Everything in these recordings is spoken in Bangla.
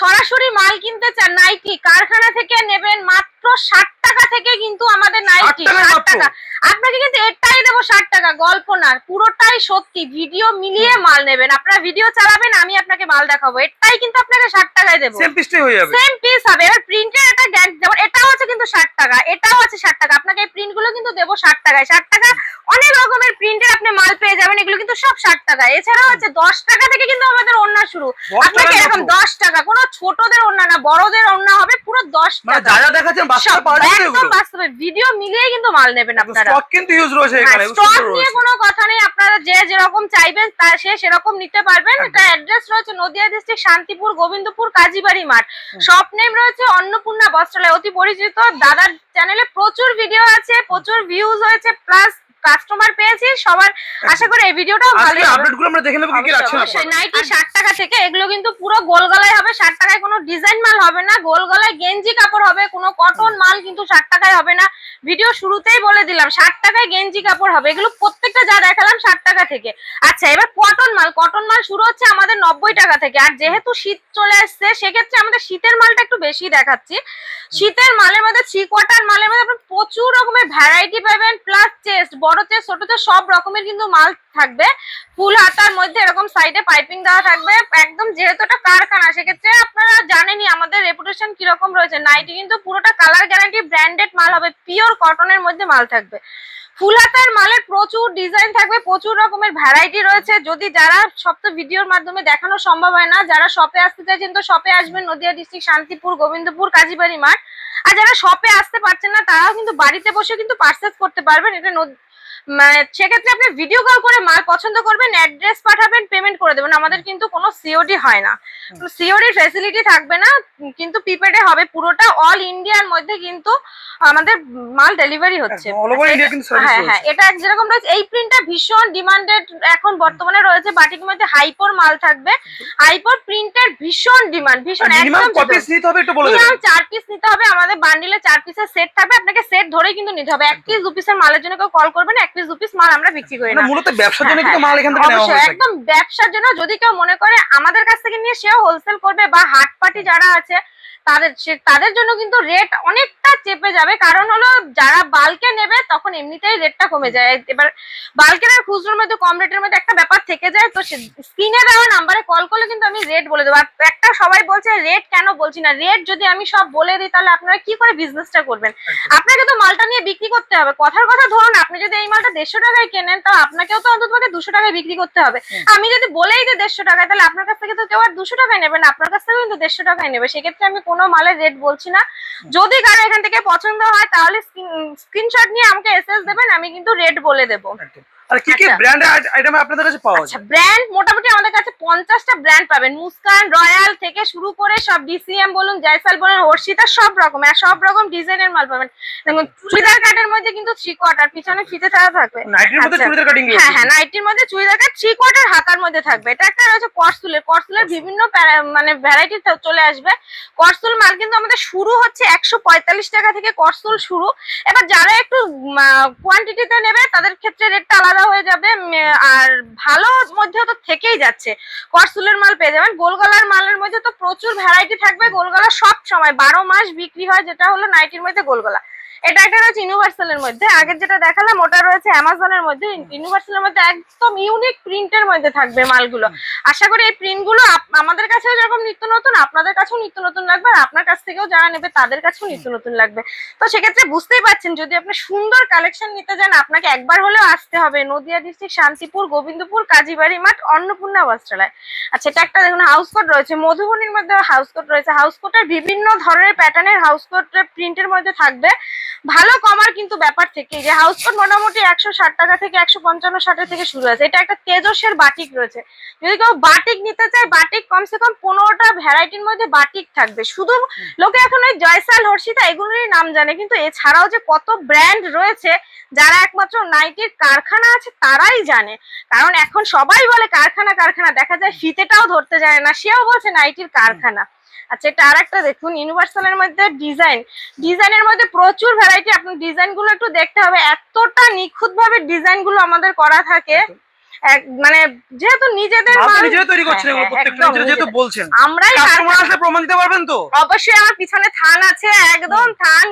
সরাসরি মাল কিনতে চান নাইটি কারখানা থেকে নেবেন মাত্র ষাট টাকা থেকে কিন্তু আমাদের নাইটি ষাট টাকা। আপনাকে কিন্তু এটাই দেবো ষাট টাকা গল্প না পুরোটাই সত্যি ভিডিও মিলিয়ে মাল নেবেন। আপনারা ভিডিও চালাবেন আমি আপনাকে মাল দেখাবো। এটাই কিন্তু আপনাকে ষাট টাকায় দেবো। সেম পিসটাই হয়ে যাবে। সেম পিস হবে। এবার প্রিন্টের এটা গ্যান যেমন এটাও আছে কিন্তু ষাট টাকা এটাও আছে ষাট টাকা। আপনাকে এই প্রিন্টগুলো কিন্তু দেবো ষাট টাকায়। ষাট টাকা অনেক রকমের প্রিন্টের আপনি মাল পেয়ে যাবেন এগুলো কিন্তু সব ষাট টাকা। এছাড়াও আছে দশ টাকা থেকে কিন্তু আমাদের ওন্না শুরু। আপনাকে এরকম দশ টাকা কোনো ছোটদের ওন্না না বড়দের ওন্না হবে পুরো দশ মানে টাকা। একদম বাস্তবে ভিডিও মিলিয়ে কিন্তু মাল নেবেন আপনারা। স্টক কিন্তু ইউজ রয়েছে এখানে স্টক নিয়ে কোনো কথা নেই আপনারা যে যেরকম চাইবেন তা সে সেরকম নিতে পারবেন। এটা অ্যাড্রেস রয়েছে নদিয়া ডিস্ট্রিক্ট শান্তিপুর গোবিন্দপুর কাজীবাড়ি মাঠ। শপ নেম রয়েছে অন্নপূর্ণা বস্ত্রালয়। অতি পরিচিত দাদার চ্যানেলে প্রচুর ভিডিও আছে প্রচুর ভিউজ হয়েছে প্লাস কাস্টমার পেয়েছি সবার আশা করি এই ভিডিওটাও ভালো আজকে আপডেটগুলো আমরা দেখে নেব কি কি রাখছেন আপনারা। নাইটি ষাট টাকা থেকে এগুলো কিন্তু পুরো গোল গলায় হবে ষাট টাকায় কোনো ডিজাইন মাল হবে না গোল গলায় গেঞ্জি কাপড় হবে কোনো কটন মাল কিন্তু ষাট টাকায় হবে না। ভিডিও শুরুতেই বলে দিলাম ষাট টাকায় গেঞ্জি কাপড় হবে এগুলো প্রত্যেকটা যা দেখালাম ষাট টাকা থেকে। আচ্ছা এবার কটন মাল কটন মাল শুরু হচ্ছে আমাদের নব্বই টাকা থেকে। আর যেহেতু শীত চলে আসছে সেক্ষেত্রে আমাদের শীতের মালটা একটু বেশি দেখাচ্ছি। শীতের মালের মধ্যে থ্রি কোয়ার্টার মালের মধ্যে প্রচুর রকমের ভ্যারাইটি পাবেন প্লাস চেস্ট বড় চেস্ট ছোট চেস্ট সব রকমের কিন্তু মাল থাকবে। ফুল হাতার মধ্যে এরকম সাইডে পাইপিং দেওয়া থাকবে। একদম যেহেতু এটা কারখানা, সেক্ষেত্রে আপনারা জানেনই আমাদের রেপুটেশন কীরকম রয়েছে। নাইটি কিন্তু পুরোটা কালার গ্যারান্টি ব্র্যান্ডেড মাল হবে পিওর কটনের মধ্যে মাল থাকবে। ফুল হাতার মালের প্রচুর ডিজাইন থাকবে, প্রচুর রকমের ভ্যারাইটি রয়েছে। যদি যারা সব তো ভিডিওর মাধ্যমে দেখানো সম্ভব হয় না, যারা শপে আসতে চাইছেন তো শপে আসবেন, নদিয়া ডিস্ট্রিক্ট শান্তিপুর, গোবিন্দপুর, কাজীবাড়ি মাঠ। আর যারা শপে আসতে পারছেন না, তারাও কিন্তু বাড়িতে বসে কিন্তু পার্সেস করতে পারবেন। এটা মানে সেক্ষেত্রে আপনি ভিডিও কল করে মাল পছন্দ করবেন অ্যাড্রেস পাঠাবেন পেমেন্ট করে দেবেন। আমাদের কিন্তু কোনো সিওডি হয় না। সিওডির ফ্যাসিলিটি থাকবে না কিন্তু প্রিপেডে হবে। পুরোটা অল ইন্ডিয়ার মধ্যে কিন্তু আমাদের মাল ডেলিভারি হচ্ছে। হ্যাঁ হ্যাঁ এটা যেরকম রয়েছে। এই প্রিন্টটা ভীষণ ডিমান্ডেড এখন বর্তমানে রয়েছে। বাটিক মধ্যে হাইপোর মাল থাকবে। হাইপোর প্রিন্টের ভীষণ ডিমান্ড ভীষণ একদম নিতে হবে একটু বলে দেবেন। চার পিস নিতে হবে। আমাদের বান্ডিলে চার পিসের সেট থাকবে। আপনাকে সেট ধরেই কিন্তু নিতে হবে। এক পিস দু পিসের মালের জন্য কেউ কল করবেন এক পিস দু পিস মাল আমরা বিক্রি করি মানে না। মূলত ব্যবসার জন্য হ্যাঁ, কিন্তু মাল এখান থেকে নেওয়া হয় একদম ব্যবসার জন্য যদি কেউ মনে করে আমাদের কাছ থেকে নিয়ে সেও হোলসেল করবে বা হাট পার্টি যারা আছে তাদের তাদের জন্য কিন্তু রেট অনেকটা চেপে যাবে। কারণ হলো যারা বালকে নেবে তখন এমনিতেই রেটটা কমে যায়। এবার বালকের আর খুচরোর মধ্যে কম রেটের মধ্যে একটা ব্যাপার থেকে যায়। তো স্ক্রিনে দেওয়া নাম্বারে কল করলে কিন্তু আমি রেট বলে দেবো। আর একটা সবাই বলছে রেট কেন বলছি না? রেট যদি আমি সব বলে দিই তাহলে আপনারা কি করে বিজনেসটা করবেন? আপনাকে তো মালটা নিয়ে বিক্রি করতে হবে। কথার কথা ধরুন আপনি যদি এই মালটা দেড়শো টাকায় কেনেন তো আপনাকেও তো অন্তত দুশো টাকায় বিক্রি করতে হবে। আমি যদি বলেই যে দেড়শো টাকায় তাহলে আপনার কাছ থেকে তো কেউ আর দুশো টাকায় নেবে না। আপনার কাছ থেকেও কিন্তু দেড়শো টাকায় নেবে। সেক্ষেত্রে আমি কোনো মালের রেট বলছি না যদি কারও এখান থেকে পছন্দ হয়, তাহলে স্ক্রিনশট নিয়ে আমাকে এসএস দেবেন, আমি কিন্তু রেট বলে দেবো। আর কি কি আচ্ছা। ব্র্যান্ড আইটেম আপনাদের কাছে পাওয়া আচ্ছা যায়? ব্র্যান্ড মোটামুটি আমাদের কাছে ব্র্যান্ড পাবেন। মুস্কান রয়্যাল থেকে শুরু করে সব ডিসিএম বলুন জয়সাল বলুন হর্ষিতা সব রকম আর সব রকম ডিজাইনের মাল পাবেন। দেখুন চুড়িদার কাটের মধ্যে কিন্তু থ্রি কোয়ার্টার পিছনে ফিতে থাকা থাকবে। নাইটির মধ্যে আচ্ছা। চুড়িদার কাটিং হ্যাঁ হ্যাঁ নাইটির মধ্যে চুড়িদার কাট থ্রি কোয়ার্টার হাতার মধ্যে থাকবে। এটা একটা রয়েছে কটসুলের কটসুলের বিভিন্ন মানে ভ্যারাইটি চলে আসবে। কটসুল মাল কিন্তু আমাদের শুরু হচ্ছে একশো পঁয়তাল্লিশ টাকা থেকে কটসুল শুরু। এবার যারা একটু কোয়ান্টিটিতে নেবে তাদের ক্ষেত্রে রেটটা আলাদা হয়ে যাবে আর ভালো মধ্যে তো থেকেই যাচ্ছে। কটসুলের মাল পেয়ে যাবেন। গোলগলার মালের মধ্যে তো প্রচুর ভ্যারাইটি থাকবে। গোলগলা সব সময়, বারো মাস বিক্রি হয়, যেটা হলো নাইটির মধ্যে গোলগলা। এটা একটা রয়েছে ইউনিভার্সালের মধ্যে। আগের যেটা দেখালাম, ওটা রয়েছে অ্যামাজনের মধ্যে। ইউনিভার্সালের মধ্যে একদম ইউনিক প্রিন্টের মধ্যে থাকবে মালগুলো। আশা করি এই প্রিন্টগুলো আমাদের কাছেও যেরকম নিত্য নতুন, আপনাদের কাছেও নিত্য নতুন লাগবে আর আপনার কাছ থেকেও যারা নেবে, তাদের কাছেও নিত্য নতুন লাগবে। তো সেক্ষেত্রে বুঝতেই পারছেন যদি আপনি সুন্দর কালেকশন নিতে যান, আপনাকে একবার হলেও আসতে হবে। নদিয়া ডিস্ট্রিক্ট শান্তিপুর, গোবিন্দপুর, কাজীবাড়ি মাঠ, অন্নপূর্ণা বস্ত্রালয়। আচ্ছা এটা একটা দেখুন হাউস কোট রয়েছে। মধুবনীর মধ্যে হাউস কোট রয়েছে। হাউস কোটের বিভিন্ন ধরনের প্যাটার্নের হাউস কোট প্রিন্টের মধ্যে থাকবে। ভালো কমার কিন্তু ব্যাপার থেকে যে হাউস কোট মোটামুটি একশো ষাট টাকা থেকে একশো পঞ্চান্ন ষাটের থেকে শুরু আছে। এটা একটা তেজসের বাটিক রয়েছে। যদি কেউ বাটিক নিতে চায়, বাটিক কমসে কম পনেরোটা ভ্যারাইটির মধ্যে বাটিক থাকবে। শুধু লোকে এখন ওই জয়সাল, হর্ষিতা এগুলোরই নাম জানে, কিন্তু এছাড়াও যে কত ব্র্যান্ড রয়েছে, যারা একমাত্র নাইটির কারখানা আছে, তারাই জানে। কারণ এখন সবাই বলে কারখানা কারখানা। দেখা যায় ফিতেটাও ধরতে জানে না, সেও বলছে নাইটির কারখানা। আচ্ছা এটা আর একটা দেখুন ইউনিভার্সালের মধ্যে ডিজাইন ডিজাইনের মধ্যে প্রচুর ভ্যারাইটি আপনি ডিজাইনগুলো একটু দেখতে হবে। এতটা নিখুঁত ভাবে ডিজাইনগুলো আমাদের করা থাকে। মানে যেহেতু নিজেদের তৈরি করছেন হ্যাঁ, হ্যাঁ, যেহেতু বলছেন। আমরাই কাস্টমার কারখানা- প্রমাণ দিতে পারবেন তো? অবশ্যই আমার পিছনে থান আছে একদম থান।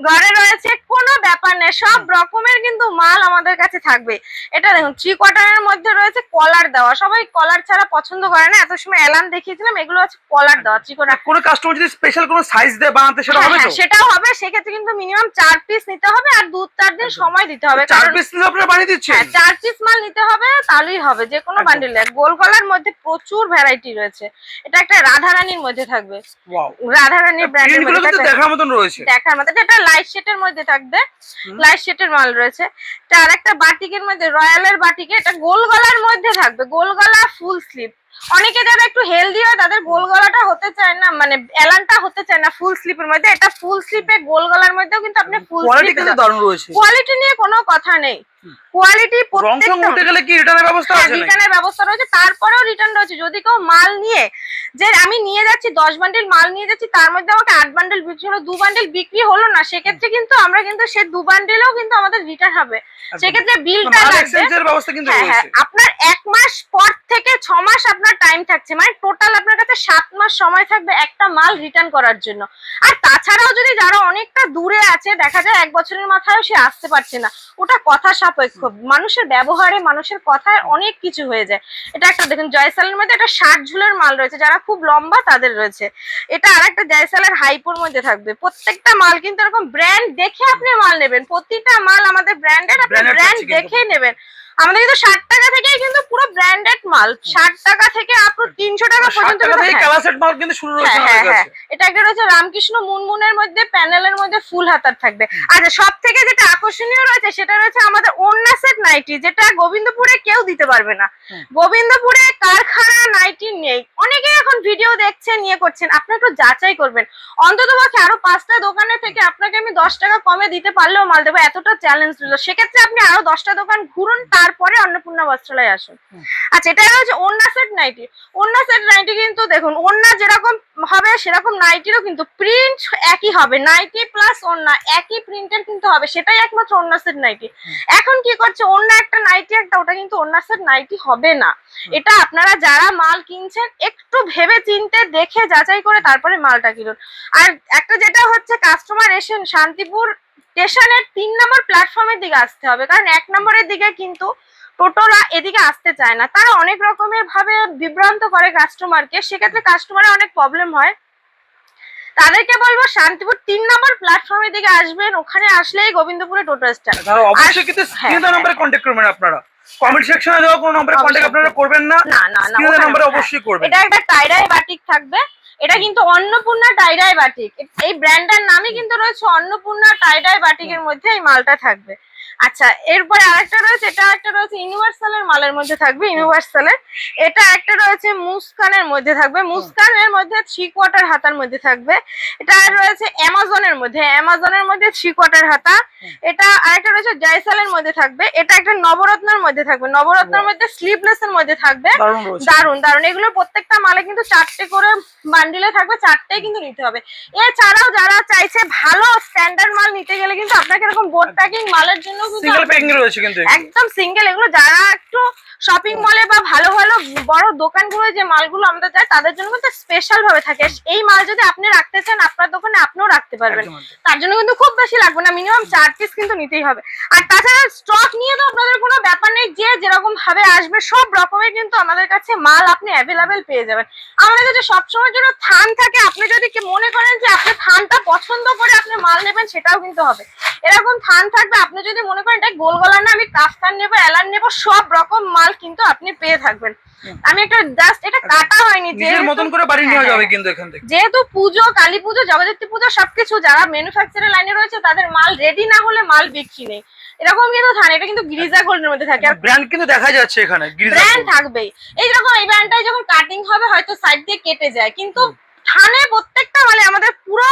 ঘরে রয়েছে কোনো ব্যাপার নেই সব রকমের কিন্তু মাল আমাদের কাছে থাকবে। এটা দেখুন থ্রি কোয়ার্টারের মধ্যে রয়েছে কলার দেওয়া। সবাই কলার ছাড়া পছন্দ করে না এত সময় অ্যালান দেখিয়েছিলাম এগুলো হচ্ছে কলার দেওয়া থ্রি কোয়ার্টার কোনো কাস্টমার যদি স্পেশাল কোনো সাইজ দেয় বানাতে সেটা হবে তো? হ্যাঁ, সেটাও হবে সেক্ষেত্রে কিন্তু মিনিমাম চার পিস নিতে হবে আর দু চার দিন সময় দিতে হবে। চার পিস নিলে আপনারা বানিয়ে দিচ্ছেন? হ্যাঁ চার পিস মাল নিতে হবে তাহলেই হবে যে কোনো। বান্ডিল গোল গলার মধ্যে প্রচুর ভ্যারাইটি রয়েছে। এটা একটা রাধারানীর মধ্যে থাকবে। ওয়াও রাধারানীর ব্র্যান্ডের মধ্যে। দেখার মতন রয়েছে। দেখার মতো এটা লাইট শেটের মধ্যে থাকবে। লাইট শেটের মাল রয়েছে। তার একটা বাটিকের মধ্যে রয়্যালের বাটিকে এটা গোল গলার মধ্যে থাকবে। গোল গলা ফুল স্লিভ অনেকে যারা একটু হেলদি হয় তাদের গোল গলাটা হতে চায় না মানে এলানটা হতে চায় না ফুল স্লিপের মধ্যে। এটা ফুল স্লিপে গোল গলার মধ্যেও কিন্তু আপনি ফুল কোয়ালিটি কিন্তু দারুণ রয়েছে। কোয়ালিটি নিয়ে কোনো কথা নেই। কোয়ালিটি রং উঠে গেলে কি রিটার্নের ব্যবস্থা আছে রিটার্নের ব্যবস্থা রয়েছে। তারপরেও রিটার্ন রয়েছে। যদি কেউ মাল নিয়ে যে আমি নিয়ে যাচ্ছি দশ বান্ডিল মাল নিয়ে যাচ্ছি তার মধ্যে আমাকে আট বান্ডেল বিক্রি হলো দু বান্ডিল বিক্রি হলো না সেক্ষেত্রে কিন্তু আমরা কিন্তু সে দু বান্ডিলেও কিন্তু আমাদের রিটার্ন হবে। সেক্ষেত্রে বিলটা লাগবে। কিন্তু হ্যাঁ হ্যাঁ আপনার এক মাস পর থেকে ছ মাস আপনার টাইম থাকছে। মানে টোটাল আপনার কাছে সাত মাস সময় থাকবে একটা মাল রিটার্ন করার জন্য। আর তাছাড়াও যদি যারা অনেকটা দূরে আছে দেখা যায় এক বছরের মাথায় সে আসতে পারছে না। ওটা কথা সাপেক্ষ। মানুষের ব্যবহারে মানুষের কথায় অনেক কিছু হয়ে যায়। এটা একটা দেখুন জয়সালের মধ্যে একটা ষাট ঝুলের মাল রয়েছে। যারা খুব লম্বা তাদের রয়েছে। এটা আর একটা জয়সালের হাইপোর মধ্যে থাকবে। প্রত্যেকটা মাল কিন্তু এরকম ব্র্যান্ড দেখে আপনি মাল নেবেন। প্রতিটা মাল আমাদের ব্র্যান্ডের আপনি ব্র্যান্ড। দেখেই নেবেন। আমাদের কিন্তু ষাট টাকা থেকেই কিন্তু পুরো ব্র্যান্ডেড মাল। ষাট টাকা থেকে আপ টু তিনশো টাকা পর্যন্ত থেকে হ্যাঁ। হ্যাঁ, হ্যাঁ, এটা একটা রয়েছে রামকৃষ্ণ মুনমুনের মধ্যে প্যানেলের মধ্যে ফুল হাতার থাকবে। আচ্ছা সব থেকে যেটা আকর্ষণীয় রয়েছে সেটা রয়েছে আমাদের ওন্না সেট নাইটি যেটা গোবিন্দপুরে কেউ দিতে পারবে না। গোবিন্দপুরে কারখানা নাইটি নেই। অনেকে এখন ভিডিও দেখছেন নিয়ে করছেন আপনি একটু যাচাই করবেন। অন্তত পক্ষে আরও পাঁচটা দোকানে থেকে আপনাকে আমি দশ টাকা কমে দিতে পারলেও মাল দেবো এতটা চ্যালেঞ্জ দিল সেক্ষেত্রে আপনি আরও দশটা দোকান ঘুরুন তারপরে অন্নপূর্ণা বস্ত্রালয়ে আসুন। আচ্ছা এটা হচ্ছে ওন্না সেট নাইটি ওন্না সেট নাইটি কিন্তু দেখুন ওন্না যেরকম হবে সেরকম নাইটিরও কিন্তু প্রিন্ট একই হবে। নাইটি প্লাস ওন্না একই প্রিন্টের কিন্তু হবে। সেটাই একমাত্র ওন্না সেট নাইটি এখন কি করছে অন্য একটা নাইটি একটা ওটা কিন্তু ওন্না সেট নাইটি হবে না। এটা আপনারা যারা মাল কিনছেন একটু ভেবে চিনতে দেখে যাচাই করে তারপরে মালটা কিনুন। আর একটা যেটা হচ্ছে কাস্টমার এসেন শান্তিপুর স্টেশনের তিন নম্বর প্ল্যাটফর্মের দিকে আসতে হবে। কারণ এক নম্বরের দিকে কিন্তু টোটোরা এদিকে আসতে চায় না। তারা অনেক রকমের ভাবে বিভ্রান্ত করে কাস্টমারকে সেক্ষেত্রে কাস্টমারের অনেক প্রবলেম হয়। তাদেরকে বলব শান্তিপুর তিন নম্বর প্ল্যাটফর্মের দিকে আসবেন। ওখানে আসলেই গোবিন্দপুরে টোটো স্ট্যান্ড অবশ্যই কিন্তু হ্যাঁ, হ্যাঁ, নাম্বারে কন্ট্যাক্ট করবেন আপনারা। কমেন্ট সেকশনে দেওয়া কোনো নম্বরে। কন্ট্যাক্ট আপনারা করবেন না না না না নম্বরে। অবশ্যই করবেন এটা একটা টাইরাই বাটিক থাকবে এটা কিন্তু অন্নপূর্ণা টাইরাই বাটিক এই ব্র্যান্ডের নামই কিন্তু রয়েছে অন্নপূর্ণা টাইডাই বাটিকের মধ্যে এই মালটা থাকবে আচ্ছা এরপরে আরেকটা রয়েছে এটা একটা রয়েছে ইউনিভার্সালের মালের মধ্যে থাকবে ইউনিভার্সালের এটা একটা রয়েছে মুস্কানের মধ্যে থাকবে মুস্কানের মধ্যে থ্রি কোয়ার্টার হাতার মধ্যে থাকবে। এটা আর রয়েছে অ্যামাজনের মধ্যে অ্যামাজনের মধ্যে থ্রি কোয়ার্টার হাতা। এটা আরেকটা রয়েছে জয়সালের মধ্যে থাকবে এটা একটা নবরত্নের মধ্যে থাকবে নবরত্নের মধ্যে স্লিভলেস এর মধ্যে থাকবে। দারুণ দারুণ দারুণ এগুলো প্রত্যেকটা মালে কিন্তু চারটে করে বান্ডিলে থাকবে চারটেই কিন্তু নিতে হবে। এছাড়াও যারা চাইছে ভালো স্ট্যান্ডার্ড মাল নিতে গেলে কিন্তু আপনাকে এরকম বোর্ড প্যাকিং মালের জন্য সিঙ্গেল প্যাকিং রয়েছে কিন্তু একদম সিঙ্গেল এগুলো যারা একটু শপিং মলে বা ভালো ভালো বড় দোকানগুলো যে মালগুলো আমরা যাই তাদের জন্য কিন্তু স্পেশাল ভাবে থাকে। এই মাল যদি আপনি রাখতে চান আপনার দোকানে আপনিও রাখতে পারবেন। তার জন্য কিন্তু খুব বেশি লাগবে না মিনিমাম চার পিস কিন্তু নিতেই হবে। আর তাছাড়া স্টক নিয়ে তো আপনাদের কোনো ব্যাপার নেই যে যেরকম ভাবে আসবে সব রকমের কিন্তু আমাদের কাছে মাল আপনি অ্যাভেলেবেল পেয়ে যাবেন। আমাদের কাছে সবসময়ের জন্য থান থাকে। আপনি যদি কি মনে করেন যে আপনি থানটা পছন্দ করে আপনি মাল নেবেন সেটাও কিন্তু হবে। এরকম থান থাকবে আপনি যদি মনে এটা গোল গলা না আমি নেব এলান নেব সব রকম মাল কিন্তু আপনি পেয়ে থাকবেন। আমি একটা জাস্ট এটা কাটা হয়নি নিজের যেহেতু- মতন করে বাড়ি নেওয়া হ্যাঁ, যাবে হ্যাঁ। কিন্তু এখান থেকে। যেহেতু পুজো কালী পুজো জগদ্ধাত্রী পুজো সবকিছু যারা ম্যানুফ্যাকচারের লাইনে রয়েছে তাদের মাল রেডি না হলে মাল বিক্রি নেই। এরকম কিন্তু এটা কিন্তু গিরিজা গোল্ডের মধ্যে থাকে। আর ব্র্যান্ড কিন্তু দেখা যাচ্ছে এখানে ব্র্যান্ড থাকবেই। এই ব্র্যান্ডটাই যখন কাটিং হবে হয়তো সাইড দিয়ে কেটে যায় কিন্তু থানে প্রত্যেকটা মালে আমাদের পুরো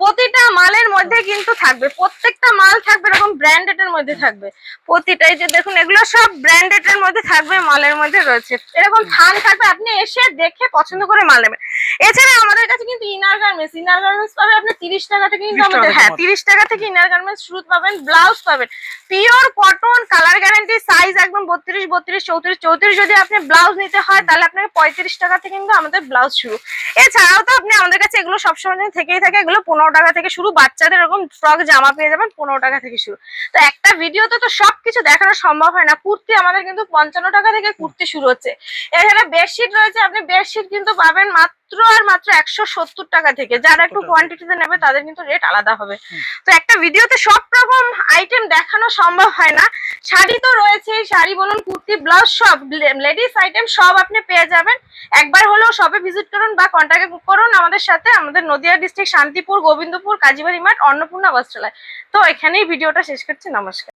প্রতিটা মালের মধ্যে কিন্তু থাকবে। প্রত্যেকটা মাল থাকবে এরকম ব্র্যান্ডেড এর মধ্যে থাকবে। প্রতিটাই যে দেখুন এগুলো সব ব্র্যান্ডেড এর মধ্যে থাকবে মালের মধ্যে রয়েছে। এরকম থান থাকবে আপনি এসে দেখে পছন্দ করে মাল নেবেন। এছাড়া আমাদের কাছে কিন্তু ইনার গার্মেন্টস ইনার গার্মেন্টস পাবে আপনি তিরিশ টাকা থেকে কিন্তু আমাদের হ্যাঁ তিরিশ টাকা থেকে ইনার গার্মেন্টস শুরু পাবেন ব্লাউজ পাবেন। Pure cotton colour guarantee size একদম বত্রিশ বত্রিশ চৌত্রিশ চৌত্রিশ যদি আপনি ব্লাউজ নিতে হয় তাহলে আপনাকে পঁয়ত্রিশ টাকা থেকে কিন্তু আমাদের ব্লাউজ শুরু। এছাড়াও তো আপনি আমাদের কাছে এগুলো সবসময় থেকেই থাকে। এগুলো পনেরো টাকা থেকে শুরু। বাচ্চাদের এরকম ফ্রক জামা পেয়ে যাবেন পনেরো টাকা থেকে শুরু। তো একটা ভিডিওতে তো সবকিছু দেখানো সম্ভব হয় না। কুর্তি আমাদের কিন্তু পঞ্চান্ন টাকা থেকে কুর্তি শুরু হচ্ছে। এখানে বেডশিট রয়েছে। আপনি বেডশিট কিন্তু পাবেন মাত্র আর মাত্র একশো সত্তর টাকা থেকে। যারা একটু 70 টাকা। কোয়ান্টিটিতে নেবে তাদের কিন্তু রেট আলাদা হবে। তো একটা ভিডিওতে সব রকম আইটেম দেখানো সম্ভব হয় না। শাড়ি তো রয়েছে। শাড়ি বলুন কুর্তি ব্লাউজ সব লেডিস আইটেম সব আপনি পেয়ে যাবেন। একবার হলেও সবে ভিজিট করুন বা কন্ট্যাক্ট করুন। আমাদের সাথে আমাদের নদিয়া ডিস্ট্রিক্ট শান্তিপুর, গোবিন্দপুর, কাজীবাড়ি মাঠ, অন্নপূর্ণা বস্ত্রালয়। তো এখানেই ভিডিওটা শেষ করছি, নমস্কার।